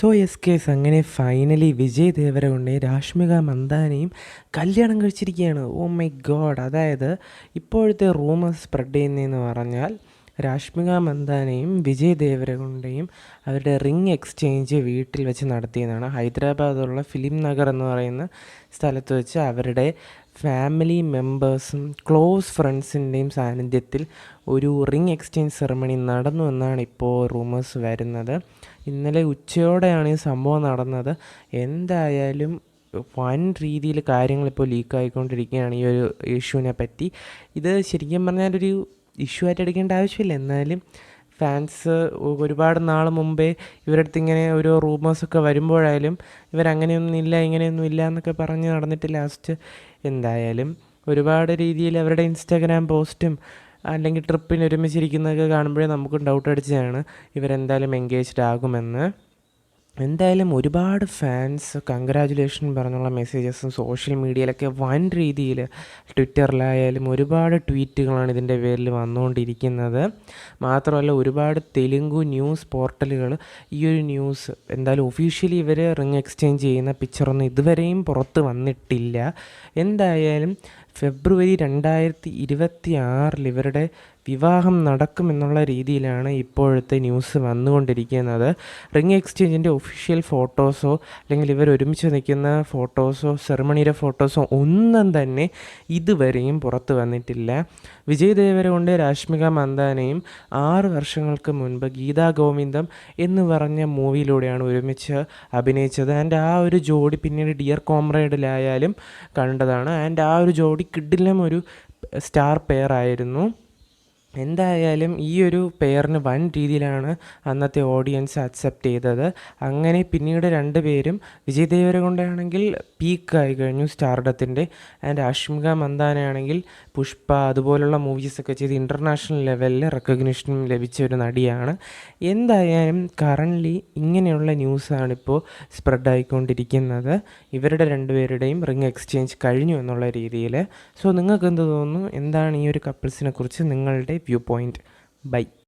So S case അങ്ങനെ finally Vijay ദേവരകൊണ്ടയും രാഷ്മിക മന്ദാനയും കല്യാണം കഴിച്ചിരിക്കുകയാണ്. ഓ മൈ ഗോഡ് അതായത് ഇപ്പോഴത്തെ റൂമർ സ്പ്രെഡ് ചെയ്യുന്നതെന്ന് പറഞ്ഞാൽ രാഷ്മിക മന്ദാനയും വിജയ് ദേവരകൊണ്ടയും അവരുടെ റിംഗ് എക്സ്ചേഞ്ച് വീട്ടിൽ വെച്ച് നടത്തിയതാണ്. ഹൈദരാബാദുള്ള ഫിലിം നഗർ എന്ന് പറയുന്ന സ്ഥലത്ത് വെച്ച് അവരുടെ ഫാമിലി മെമ്പേഴ്സും ക്ലോസ് ഫ്രണ്ട്സിന്റെയും സാന്നിധ്യത്തിൽ ഒരു റിംഗ് എക്സ്ചേഞ്ച് സെറമണി നടന്നു എന്നാണ് ഇപ്പോൾ റൂമേഴ്സ് വരുന്നത്. ഇന്നലെ ഉച്ചയോടെയാണ് ഈ സംഭവം നടന്നത്. എന്തായാലും വൻ രീതിയിൽ കാര്യങ്ങളിപ്പോൾ ലീക്കായിക്കൊണ്ടിരിക്കുകയാണ് ഈ ഒരു ഇഷ്യൂവിനെ പറ്റി. ഇത് ശരിക്കും പറഞ്ഞാൽ ഒരു ഇഷ്യൂ ആയിട്ട് എടുക്കേണ്ട ആവശ്യമില്ല. എന്നാലും ഫാൻസ് ഒരുപാട് നാൾ മുമ്പേ ഇവരുടെ അടുത്ത് ഇങ്ങനെ ഓരോ റൂമേഴ്സൊക്കെ വരുമ്പോഴായാലും ഇവരങ്ങനെയൊന്നും ഇല്ല ഇങ്ങനെയൊന്നും ഇല്ല എന്നൊക്കെ പറഞ്ഞ് നടന്നിട്ട് ലാസ്റ്റ് എന്തായാലും ഒരുപാട് രീതിയിൽ അവരുടെ ഇൻസ്റ്റാഗ്രാം പോസ്റ്റും അല്ലെങ്കിൽ ട്രിപ്പിന് ഒരുമിച്ചിരിക്കുന്നതൊക്കെ കാണുമ്പോഴേ നമുക്കും ഡൗട്ട് അടിച്ചതാണ്. ഇവരെന്തായാലും എൻഗേജ്ഡ് ആകുമെന്ന്. എന്തായാലും ഒരുപാട് ഫാൻസ് കൺഗ്രാജുലേഷൻ പറഞ്ഞുള്ള മെസ്സേജസും സോഷ്യൽ മീഡിയയിലൊക്കെ വൻ രീതിയിൽ ട്വിറ്ററിലായാലും ഒരുപാട് ട്വീറ്റുകളാണ് ഇതിന്റെ പേരിൽ വന്നുകൊണ്ടിരിക്കുന്നത്. മാത്രമല്ല ഒരുപാട് തെലുങ്ക് ന്യൂസ് പോർട്ടലുകൾ ഈ ഒരു ന്യൂസ് എന്തായാലും ഒഫീഷ്യലി ഇവർ റിംഗ് എക്സ്ചേഞ്ച് ചെയ്യുന്ന പിക്ചറൊന്നും ഇതുവരെയും പുറത്ത് വന്നിട്ടില്ല. എന്തായാലും ഫെബ്രുവരി രണ്ടായിരത്തി ഇരുപത്തി ആറിൽ ഇവരുടെ വിവാഹം നടക്കുമെന്നുള്ള രീതിയിലാണ് ഇപ്പോഴത്തെ ന്യൂസ് വന്നുകൊണ്ടിരിക്കുന്നത്. റിംഗ് എക്സ്ചേഞ്ചിന്റെ ഒഫീഷ്യൽ ഫോട്ടോസോ അല്ലെങ്കിൽ ഇവർ ഒരുമിച്ച് നിൽക്കുന്ന ഫോട്ടോസോ സെറമണിയുടെ ഫോട്ടോസോ ഒന്നും തന്നെ ഇതുവരെയും പുറത്തു വന്നിട്ടില്ല. വിജയ് ദേവരകൊണ്ട് രാഷ്മിക മന്ദാനയും ആറ് വർഷങ്ങൾക്ക് മുൻപ് ഗീതാ ഗോവിന്ദം എന്ന് പറഞ്ഞ മൂവിയിലൂടെയാണ് ഒരുമിച്ച് അഭിനയിച്ചത്. ആൻഡ് ആ ഒരു ജോഡി പിന്നീട് ഡിയർ കോമ്രേഡിലായാലും കണ്ടതാണ്. ആൻഡ് ആ ഒരു ജോഡി കിഡിലും ഒരു സ്റ്റാർ പെയർ ആയിരുന്നു. എന്തായാലും ഈ ഒരു പെയറിന് വൻ രീതിയിലാണ് അന്നത്തെ ഓഡിയൻസ് അക്സെപ്റ്റ് ചെയ്തത്. അങ്ങനെ പിന്നീട് രണ്ടുപേരും വിജയ് ദേവരകൊണ്ടാണെങ്കിൽ പീക്കായി കഴിഞ്ഞു സ്റ്റാർഡത്തിന്റെ ആൻഡ് അഷ്മിക മന്ദാനയാണെങ്കിൽ പുഷ്പ അതുപോലുള്ള മൂവീസൊക്കെ ചെയ്ത് ഇന്റർനാഷണൽ ലെവലിൽ റെക്കഗ്നിഷനും ലഭിച്ച ഒരു നടിയാണ്. എന്തായാലും കറന്റ്ലി ഇങ്ങനെയുള്ള ന്യൂസാണിപ്പോൾ സ്പ്രെഡായിക്കൊണ്ടിരിക്കുന്നത് ഇവരുടെ രണ്ടുപേരുടെയും റിംഗ് എക്സ്ചേഞ്ച് കഴിഞ്ഞു എന്നുള്ള രീതിയിൽ സോ നിങ്ങൾക്ക് എന്ത് തോന്നുന്നു? എന്താണ് ഈ ഒരു കപ്പിൾസിനെ കുറിച്ച് നിങ്ങളുടെ viewpoint. Bye.